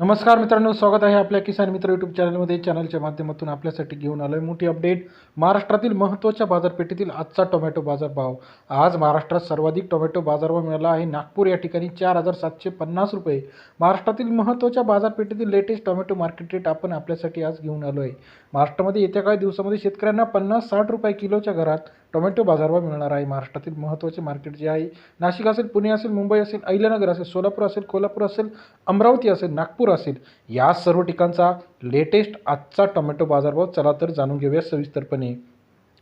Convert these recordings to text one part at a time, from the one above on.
नमस्कार मित्रांनो स्वागत आहे आपल्या किसान मित्र यूट्यूब चॅनलमध्ये चॅनलच्या माध्यमातून आपल्यासाठी घेऊन आलो आहे मोठी अपडेट महाराष्ट्रातील महत्त्वाच्या बाजारपेठेतील आजचा टोमॅटो बाजारभाव. आज महाराष्ट्रात सर्वाधिक टोमॅटो बाजारभाव मिळाला आहे. नागपूर या ठिकाणी चार हजार सातशे पन्नास रुपये. महाराष्ट्रातील महत्त्वाच्या बाजारपेठेतील लेटेस्ट टोमॅटो मार्केट रेट आपण आपल्यासाठी आज घेऊन आलो आहे महाराष्ट्रामध्ये येत्या काही दिवसामध्ये शेतकऱ्यांना पन्नास साठ रुपये किलोच्या घरात टोमॅटो बाजारभाव मिळणार आहे. महाराष्ट्रातील महत्त्वाचे मार्केट जे आहे नाशिक असेल पुणे असेल मुंबई असेल अहिल्यानगर असेल सोलापूर असेल कोल्हापूर असेल अमरावती असेल नागपूर असेल या सर्व ठिकाणचा लेटेस्ट आजचा टोमॅटो बाजारभाव चला तर जाणून घेऊया सविस्तरपणे.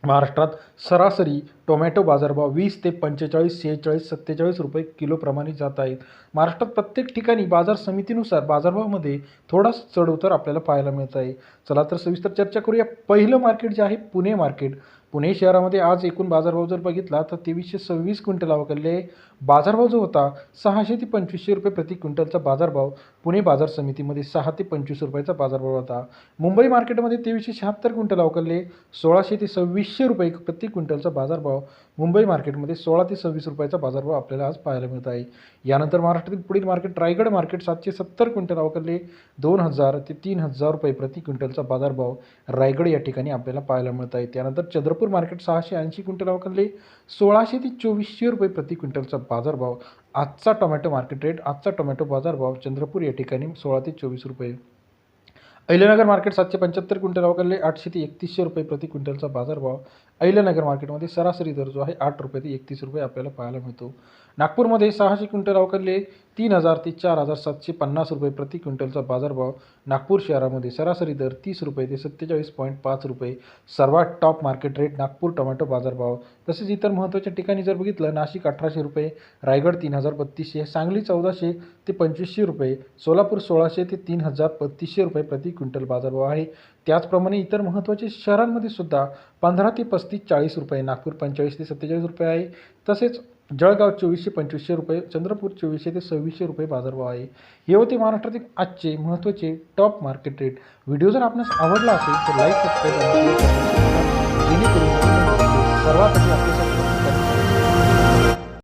महाराष्ट्रात सरासरी टोमॅटो बाजारभाव वीस ते पंचेचाळीस सेहेचाळीस सत्तेचाळीस रुपये किलोप्रमाणे जात आहेत. महाराष्ट्रात प्रत्येक ठिकाणी बाजार समितीनुसार बाजारभावामध्ये थोडासा चढ उतार आपल्याला पाहायला मिळत आहे. चला तर सविस्तर चर्चा करूया. पहिलं मार्केट जे आहे पुणे मार्केट. पुणे शहरामध्ये आज एकूण बाजारभाव जर बघितला तर तेवीसशे सव्वीस क्विंटल अवघडले बाजारभाव जो होता सहाशे ते पंचवीसशे रुपये प्रति क्विंटलचा बाजारभाव पुणे बाजार समितीमध्ये सहा ते पंचवीस रुपयाचा बाजारभाव होता. मुंबई मार्केटमध्ये तेवीसशे शहात्तर क्विंटल अवघडले सोळाशे ते सव्वीसशे रुपये प्रति क्विंटलचा बाजारभाव मुंबई मार्केटमध्ये सोळा ते सव्वीस रुपयाचा बाजारभाव आपल्याला आज पाहायला मिळत आहे. यानंतर महाराष्ट्रातील पुढील मार्केट रायगड मार्केट सातशे सत्तर क्विंटल अवघडले दोन हजार ते तीन हजार रुपये प्रति क्विंटलचा बाजारभाव रायगड या ठिकाणी आपल्याला पाहायला मिळत आहे. त्यानंतर चंद्रपूर मार्केट सहाशे ऐंशी क्विंटल अवघडले सोळाशे ते चोवीसशे रुपये प्रति क्विंटलचा बाजारभाव. आजचा टोमॅटो मार्केट रेट आजचा टोमॅटो बाजारभाव चंद्रपूर या ठिकाणी सोळा ते चोवीस रुपये. अहिल्यानगर मार्केट सातशे पंच्याहत्तर क्विंटल अवघडले आठशे ते एकतीसशे रुपये प्रति क्विंटलचा बाजारभाव. अहिल्यानगर मार्केटमध्ये सरासरी दर जो आहे आठ रुपये ते एकतीस रुपये आपल्याला पाहायला मिळतो. नागपूरमध्ये सहाशे क्विंटल अवघडले तीन हजार ते चार हजार सातशे पन्नास रुपये प्रति क्विंटलचा बाजारभाव नागपूर शहरामध्ये सरासरी दर तीस रुपये ते सत्तेचाळीस पॉईंट पाच रुपये. सर्वात top market rate Nagpur tomato बाजारभाव. तसेच इतर महत्त्वाच्या ठिकाणी जर बघितलं नाशिक अठराशे रुपये रायगड तीन हजार बत्तीसशे सांगली चौदाशे ते पंचवीसशे रुपये सोलापूर सोळाशे ते तीन हजार बत्तीसशे रुपये प्रति क्विंटल बाजारभाव आहे. त्याचप्रमाणे इतर महत्त्वाचे शहरांमध्ये सुद्धा पंधरा ते पस्तीस चाळीस रुपये नागपूर पंचेचाळीस ते सत्तेचाळीस रुपये आहे. तसेच जळगाव चोवीसशे पंचवीसशे रुपये चंद्रपूर चोवीसशे ते सव्वीसशे रुपये बाजारभाव आहे. हे होते महाराष्ट्रातील आजचे महत्त्वाचे टॉप मार्केट रेट व्हिडिओ जर आपणास आवडला असेल तर लाईक सबस्क्राईब जेणेकरून सर्वात